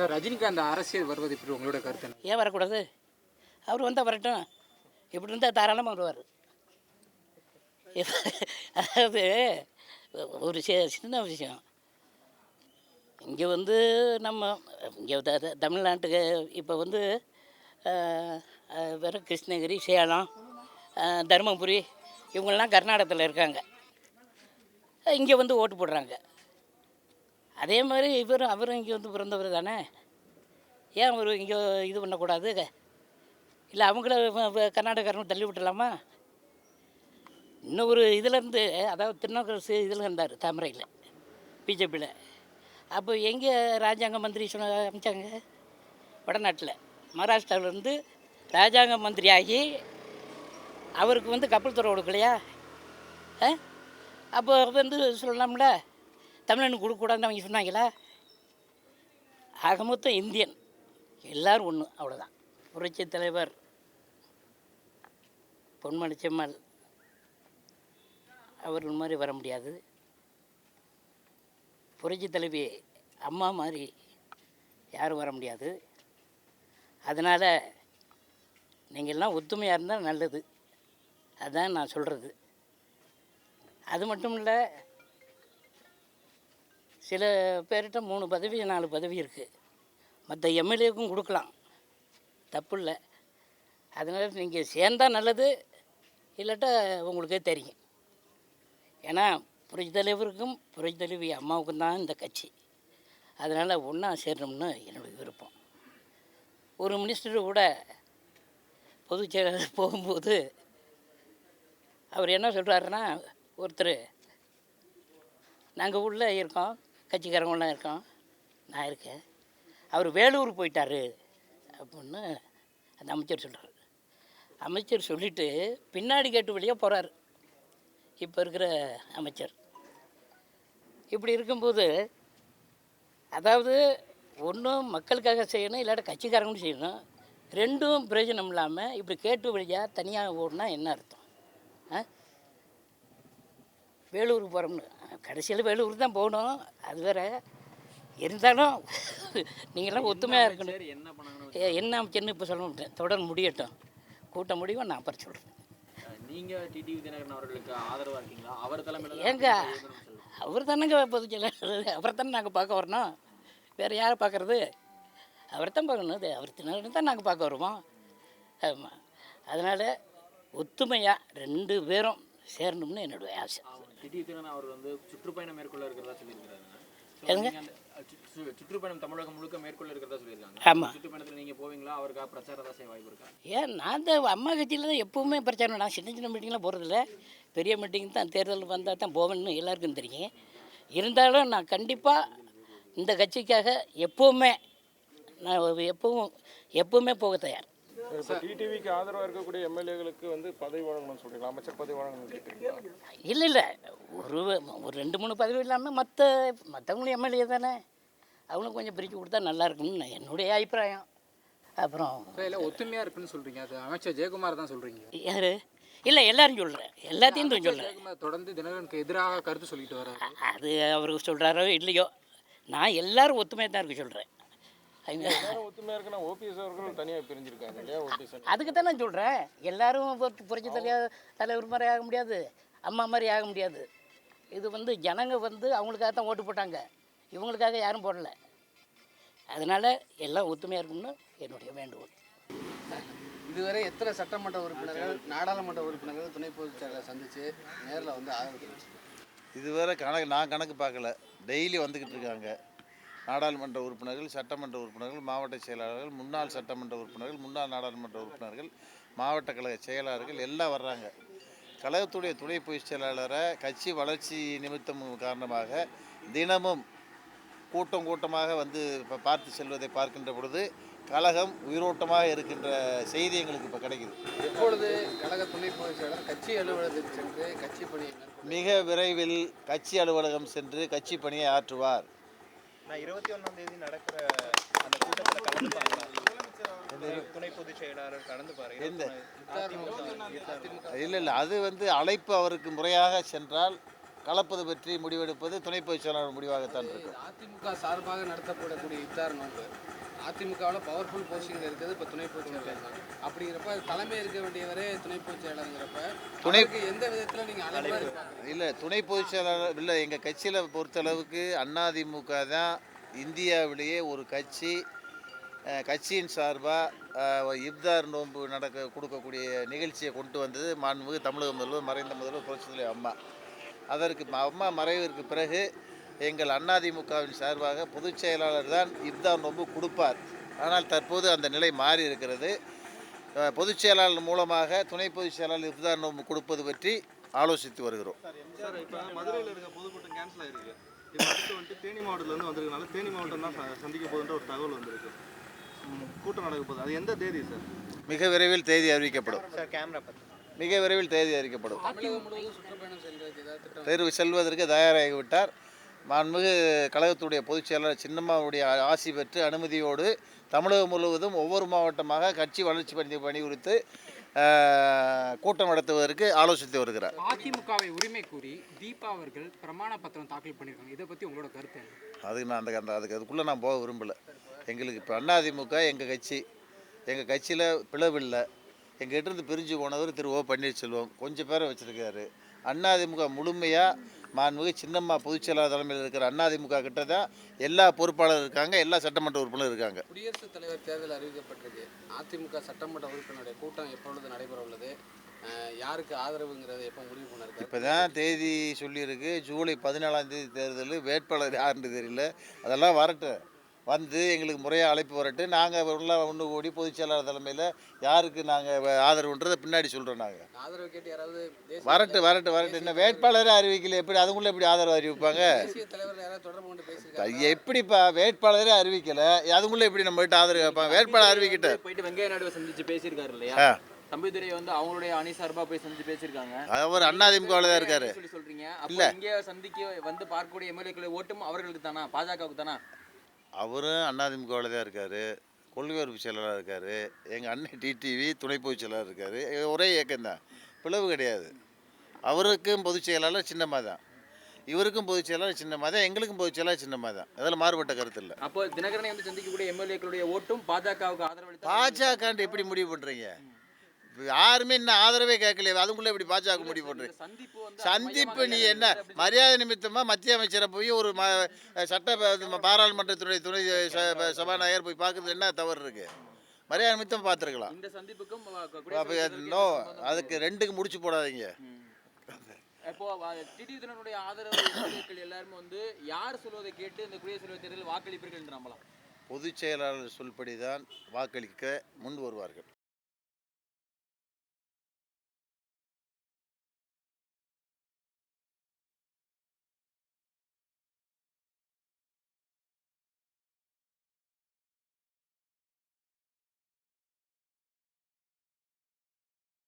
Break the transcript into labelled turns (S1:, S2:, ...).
S1: Sir Rajinikanth அரசியல் வருவது இப்படி உங்களோட கருத்து
S2: ஏன் வரக்கூடாது? அவர் வந்தால் வரட்டும். இப்படி இருந்தால் தாராளமாக வருவார். அதாவது ஒரு சின்ன விஷயம். இங்கே வந்து நம்ம இங்கே த- த- தமிழ்நாட்டுக்கு இப்போ வந்து வெறும் கிருஷ்ணகிரி சேலம் தருமபுரி இவங்கெல்லாம் கர்நாடகத்தில் இருக்காங்க. இங்கே வந்து ஓட்டு போடுறாங்க. அதே மாதிரி இவரும் அவரும் இங்கே வந்து பிறந்தவர் தானே? ஏன் அவர் இங்கே இது பண்ணக்கூடாது? இல்லை அவங்கள வ- கர்நாடகாரங்க தள்ளி விட்டலாமா இன்னொரு இதுலேருந்து அதாவது திருநாவுக்கரசு இதில் இருந்தார் தாமரையில் பிஜேபியில். அப்போ எங்கே ராஜாங்க மந்திரி சொன்ன அமைச்சாங்க? வடநாட்டில். மகாராஷ்டிராவிலேருந்து ராஜாங்க மந்திரி ஆகி அவருக்கு வந்து கப்பல் துறை கொடுக்கலையா? ஆ? அப்போ வந்து சொல்லலாம்ல? தமிழனுக்கு கொடுக்கக்கூடாதுன்னு அவங்க சொன்னாங்களா? ஆக மொத்தம் இந்தியன். எல்லாரும் ஒன்று அவ்வளோதான் புரட்சி தலைவர் பொன்மணி செம்மல் அவர்கள் மாதிரி வர முடியாது. புரட்சி தலைவி அம்மா மாதிரி யாரும் வர முடியாது. அதனால் நீங்கள்லாம் ஒத்துமையாக இருந்தால் நல்லது. அதுதான் நான் சொல்கிறது அது மட்டும் இல்லை சில பேர்கிட்ட மூணு பதவி நாலு பதவி இருக்குது மற்ற எம்எல்ஏக்கும் கொடுக்கலாம். தப்பு இல்லை அதனால் நீங்கள் சேர்ந்தால் நல்லது இல்லாட்டா உங்களுக்கே தெரியும். ஏன்னா புரட்சி தலைவருக்கும் புரட்சி தலைவி அம்மாவுக்கும் தான் இந்த கட்சி. அதனால் ஒன்றா சேரணும்னு என்னுடைய விருப்பம். ஒரு மினிஸ்டர் கூட பொதுச் செயலாளர் போகும்போது அவர் என்ன சொல்கிறாருன்னா ஒருத்தர் நாங்கள் உள்ளே இருக்கோம். கட்சிக்காரங்களாம் இருக்கோம் நான் இருக்கேன். அவர் வேலூர் போயிட்டார் அப்படின்னு அந்த அமைச்சர் சொல்கிறார் அமைச்சர் சொல்லிவிட்டு பின்னாடி கேட்டு வழியாக போகிறார் இப்போ இருக்கிற அமைச்சர். இப்படி இருக்கும்போது அதாவது ஒன்றும் மக்களுக்காக செய்யணும் இல்லாட்ட கட்சிக்காரங்களும் செய்யணும். ரெண்டும் பிரயோஜனம் இல்லாமல் இப்படி கேட்டு வழியாக தனியாக ஓடுனா என்ன அர்த்தம்? ஆ? வேலூருக்கு போகிறோம்னு கடைசியில் வேலூருக்கு தான் போகணும். அது வேற. இருந்தாலும் நீங்களாம் ஒத்துமையாக இருக்கணும்.
S3: என்ன
S2: அமைச்சர்னு இப்போ சொல்ல மாட்டேன் தொடர் முடியட்டும். கூட்டம் முடிவும் நான் அப்புறம் சொல்கிறேன்
S3: நீங்க டிடிவி தினகரன் அவர்களுக்கு ஆதரவா இருக்கீங்களா? அவர் தலைமையில
S2: ஏங்க அவர் தானேங்க செயலாளர் அவரை தானே நாங்கள் பார்க்க வரணும். வேறு யாரை பார்க்குறது? அவர் தான் பார்க்கணும். அவர் தினகரன் தான் நாங்கள் பார்க்க வருவோம். ஆமாம் அதனால் ஒத்துமையாக ரெண்டு பேரும் சேரணும்னு என்னுடைய ஆசை.
S3: தினகரன் அவர் வந்து சுற்றுப்பயணம் மேற்கொள்ள இருக்கிறதா சொல்லியிருக்காருங்க So,
S2: எதுங்க?
S3: நீங்க அந்த, அஹ், சு- சு- சுற்றுப்பயணம் தமிழகம் முழுக்க மேற்கொள்ள இருக்கிறதா சொல்லியிருக்காங்க.
S2: ஆமாம்
S3: சுற்றுப்பயணத்துல நீங்க போவீங்களா? அவருக்காக பிரச்சாரம் தான் செய்ய வாய்ப்பு இருக்கா?
S2: ஏன் நான் தான் அம்மா கட்சியில் தான் எப்போவுமே பிரச்சாரம் நான் சின்ன சின்ன மீட்டிங்லாம் போகிறதில்ல பெரிய மீட்டிங் தான் தேர்தல் வந்தால் தான் போவேன்னு எல்லாருக்கும் தெரியும். இருந்தாலும் நான் கண்டிப்பாக இந்த கட்சிக்காக எப்போவுமே நான் எப்பவும் எப்போவுமே போக தயார்.
S4: டிடிவிக்கு ஆதரவாக இருக்கக்கூடிய எம்எல்ஏகளுக்கு வந்து பதவி வழங்கணும்னு சொல்றீங்களா? அமைச்சர் பதவி வழங்கணும்னு கேட்குறீங்களா
S2: இல்லை இல்லை. ஒரு ஒரு ரெண்டு மூணு பதவி இல்லாமல் மற்ற மற்றவங்களும் எம்எல்ஏ தானே. அவங்களும் கொஞ்சம் பிரித்து கொடுத்தா நல்லா இருக்கும்னு நான் என்னுடைய அபிப்பிராயம். அப்புறம்
S1: இல்லை ஒத்துமையாக இருக்குன்னு சொல்கிறீங்க அது அமைச்சர் ஜெயக்குமார் தான் சொல்கிறீங்க
S2: யார்? இல்லை எல்லாரும் சொல்கிறேன் எல்லாத்தையும் சொல்கிறேன்
S1: ஜெயக்குமார் தொடர்ந்து தினகரனுக்கு எதிராக கருத்து சொல்லிட்டு வர்றாரு.
S2: அது அவருக்கு சொல்கிறாரோ இல்லையோ நான் எல்லாரும் ஒத்துமையாக தான் இருக்க சொல்கிறேன் அதுக்கு தான் நான் சொல்கிறேன் எல்லாரும் புரட்சி தலைவர் தலைவர் மாதிரி ஆக முடியாது. அம்மா மாதிரி ஆக முடியாது. இது வந்து ஜனங்க வந்து அவங்களுக்காக தான் ஓட்டு போட்டாங்க. இவங்களுக்காக யாரும் போடல. அதனால் எல்லாம் ஒத்துமையாக இருக்கும்னு என்னுடைய வேண்டுகோள்.
S5: இதுவரை எத்தனை சட்டமன்ற உறுப்பினர்கள் நாடாளுமன்ற உறுப்பினர்கள் துணை பொதுச் செயலரை சந்திச்சு நேரில் வந்து ஆதரவு?
S6: இதுவரை கணக்கு நான் கணக்கு பார்க்கல. டெய்லி வந்துக்கிட்டு இருக்காங்க. நாடாளுமன்ற உறுப்பினர்கள் சட்டமன்ற உறுப்பினர்கள் மாவட்ட செயலாளர்கள் முன்னாள் சட்டமன்ற உறுப்பினர்கள் முன்னாள் நாடாளுமன்ற உறுப்பினர்கள் மாவட்ட கழக செயலாளர்கள் எல்லாம் வர்றாங்க. கழகத்துடைய துணை பொதுச் செயலாளரை கட்சி வளர்ச்சி நிமித்தம் காரணமாக தினமும் கூட்டம் கூட்டமாக வந்து இப்போ பார்த்து செல்வதை பார்க்கின்ற பொழுது கழகம் உயிரோட்டமாக இருக்கின்ற செய்தி எங்களுக்கு இப்போ கிடைக்குது.
S5: எப்பொழுது கழக துணை பொதுச் செயலர் கட்சி அலுவலகத்துக்கு சென்று கட்சி பணியை
S6: மிக விரைவில் கட்சி அலுவலகம் சென்று கட்சி பணியை ஆற்றுவார்.
S7: நான் இருபத்தி ஒன்றாம் தேதி நடக்கிற அந்த கூட்டத்தில் கலந்துப்பாங்களா துணை பொதுச் செயலாளர் கலந்துப்பாரு
S6: எந்த?
S7: அதிமுக
S6: இல்லை இல்லை அது வந்து அழைப்பு அவருக்கு முறையாக சென்றால் கலப்பது பற்றி முடிவெடுப்பது துணை பொதுச் செயலாளர் முடிவாகத்தான் இருக்கும்.
S5: அதிமுக சார்பாக நடத்தப்படக்கூடிய இஃப்தார் நோன்பு. அதிமுகவில் பவர்ஃபுல் போஸ்டிங்கில் இருக்கிறது இப்போ துணை பொதுச் செயலாளர். அப்படிங்கிறப்ப தலைமை இருக்க வேண்டியவரே துணை பொதுச் செயலாளருங்கிறப்ப துணைக்கு எந்த விதத்தில் நீங்கள் அழைப்பு
S6: இல்லை துணை பொதுச் செயலாளர் இல்லை எங்கள் கட்சியில் பொறுத்தளவுக்கு அதிமுக தான் இந்தியாவிலேயே ஒரு கட்சி கட்சியின் சார்பாக இப்தார் நோன்பு நடக்க கொடுக்கக்கூடிய நிகழ்ச்சியை கொண்டு வந்தது மாண்புமிகு தமிழக முதல்வர் மறைந்த முதல்வர் புரட்சித்தலை அம்மா. அதற்கு ம- அம்மா மறைவிற்கு பிறகு எங்கள் அதிமுகவின் சார்பாக பொதுச் செயலாளர் தான் இப்தார் நோன்பு கொடுப்பார். ஆனால் தற்போது அந்த நிலை மாறி இருக்கிறது. பொதுச் செயலாளர் மூலமாக துணை பொதுச் செயலாளர் இப்தார் நோன்பு கொடுப்பது பற்றி ஆலோசித்து வருகிறோம்.
S8: சார் இப்போ மதுரையில் இருக்க பொதுக்கூட்டம் கேன்சல் ஆயிருக்கு. இப்போ அடுத்து வந்துட்டு தேனி மாவட்டத்தில் இருந்து வந்திருக்கனால தேனி மாவட்டம் தான் சந்திக்க போகுதுன்ற ஒரு தகவல் வந்திருக்கு. கூட்டம் நடக்க போகுது. அது எந்த தேதி சார்?
S6: மிக விரைவில் தேதி அறிவிக்கப்படும்.
S7: சார் கேமரா பார்த்து
S6: மிக விரைவில் தேதி
S5: திட்டம்
S6: தேர்வு செல்வதற்கு தயாராகிவிட்டார். மாண்புமிகு கழகத்துடைய பொதுச் செயலாளர் சின்னம்மாவுடைய ஆசி பெற்று அனுமதியோடு தமிழகம் முழுவதும் ஒவ்வொரு மாவட்டமாக கட்சி வளர்ச்சி பணி பணி குறித்து கூட்டம் நடத்துவதற்கு ஆலோசித்து வருகிறார்.
S1: அதிமுகவை உரிமை கூறி தீபா அவர்கள் பிரமாண பத்திரம் தாக்கல் பண்ணியிருக்காங்க. இதை பற்றி உங்களோட கருத்து
S6: அதுக்கு நான் அந்த அந்த அதுக்கு அதுக்குள்ளே நான் போக விரும்பலை. எங்களுக்கு இப்போ அதிமுக எங்கள் கட்சி எங்கள் கட்சியில் பிளவில்லை எங்ககிட்ட இருந்து பிரிஞ்சு போனவர் திரு ஓ பன்னீர்செல்வம். கொஞ்சம் பேரை வச்சுருக்காரு. அதிமுக முழுமையாக மாண்புமிகு சின்னம்மா பொதுச் செயலாளர் தலைமையில் இருக்கிற அதிமுக கிட்ட தான் எல்லா பொறுப்பாளர் இருக்காங்க எல்லா சட்டமன்ற உறுப்பினர் இருக்காங்க.
S5: குடியரசுத் தலைவர் தேர்தல் அறிவிக்கப்பட்டிருக்கு. அதிமுக சட்டமன்ற உறுப்பினருடைய கூட்டம் எப்பொழுது நடைபெற உள்ளது யாருக்கு ஆதரவுங்கிறத எப்போ முடிவு பண்ணிருக்காரு
S6: இப்போ தான் தேதி சொல்லியிருக்கு. ஜூலை பதினாலாம் தேதி தேர்தல் வேட்பாளர் யாருன்னு தெரியல. அதெல்லாம் வரட்டும். வந்து எங்களுக்கு முறையாக அழைப்பு வரட்டும் நாங்கள் உள்ள ஒன்று கூடி பொதுச் செயலாளர் தலைமையில் யாருக்கு நாங்கள் ஆதரவுன்றதை பின்னாடி சொல்கிறோம் நாங்கள்
S5: ஆதரவு கேட்டு யாராவது
S6: வரட்டு வரட்டு வரட்டு. என்ன வேட்பாளரே அறிவிக்கல. எப்படி அதுக்குள்ள எப்படி ஆதரவு அறிவிப்பாங்க? எப்படிப்பா வேட்பாளரே அறிவிக்கல. அதுக்குள்ள எப்படி நம்ம கிட்ட ஆதரவு கேட்பாங்க? வேட்பாளர் அறிவிக்கிட்ட.
S3: போயிட்டு வெங்கைய நாயுடுவை சந்திச்சு பேசியிருக்காரு இல்லையா. தம்பிதுரை வந்து அவங்களுடைய அணி சார்பா போய் சந்திச்சு பேசியிருக்காங்க.
S6: அவர் அதிமுகவில் தான் இருக்காரு.
S3: சொல்லி சொல்றீங்க?
S6: இல்ல.
S3: இங்கே சந்திக்க வந்து பார்க்கக்கூடிய எம்எல்ஏக்களை ஓட்டும் அவர்களுக்கு தானா? பாஜகவுக்கு தானா?
S6: அவரும் அதிமுகவில் தான் இருக்காரு. கொள்கை உறுப்பு செயலாளராக இருக்காரு. எங்கள் அண்ணன் டிடிவி துணை பொதுச் செயலாளர் இருக்காரு. ஒரே இயக்கம் தான். பிளவு கிடையாது. அவருக்கும் பொதுச் செயலாளர் சின்னமாக தான். இவருக்கும் பொதுச் செயலாளர் சின்னமாக தான். எங்களுக்கும் பொதுச் செயலாளர் சின்னமாக தான். அதில் மாறுபட்ட கருத்து இல்லை.
S3: அப்போ தினகரனை வந்து சந்திக்கக்கூடிய எம்எல்ஏக்களுடைய ஓட்டும் பாஜகவுக்கு ஆதரவளித்தா
S6: பாஜகன்ட்டு எப்படி முடிவு பண்ணுறீங்க யாருமே இன்னும் ஆதரவே கேட்கலையே. அதுக்குள்ளே எப்படி பாஜக முடிவு பண்ணுறீங்க
S3: சந்திப்பு
S6: நீ என்ன? மரியாதை நிமித்தமாக மத்திய அமைச்சரை போய் ஒரு ம சட்ட பாராளுமன்றத்துடைய துணை சபாநாயகர் போய் பார்க்கறது என்ன தவறு இருக்கு? மரியாதை நிமித்தம் பார்த்துருக்கலாம். நோ அதுக்கு ரெண்டுக்கு முடிச்சு போடாதீங்க.
S3: இப்போ டிடி தினனுடைய ஆதரவு எல்லாருமே வந்து யார் சொல்வதை கேட்டு இந்த குடியரசுத் தலைவர் தேர்தலில் வாக்களிப்பீர்கள் நம்பலாம்?
S6: பொதுச் செயலாளர் சொல்படி தான் வாக்களிக்க முன் வருவார்கள்.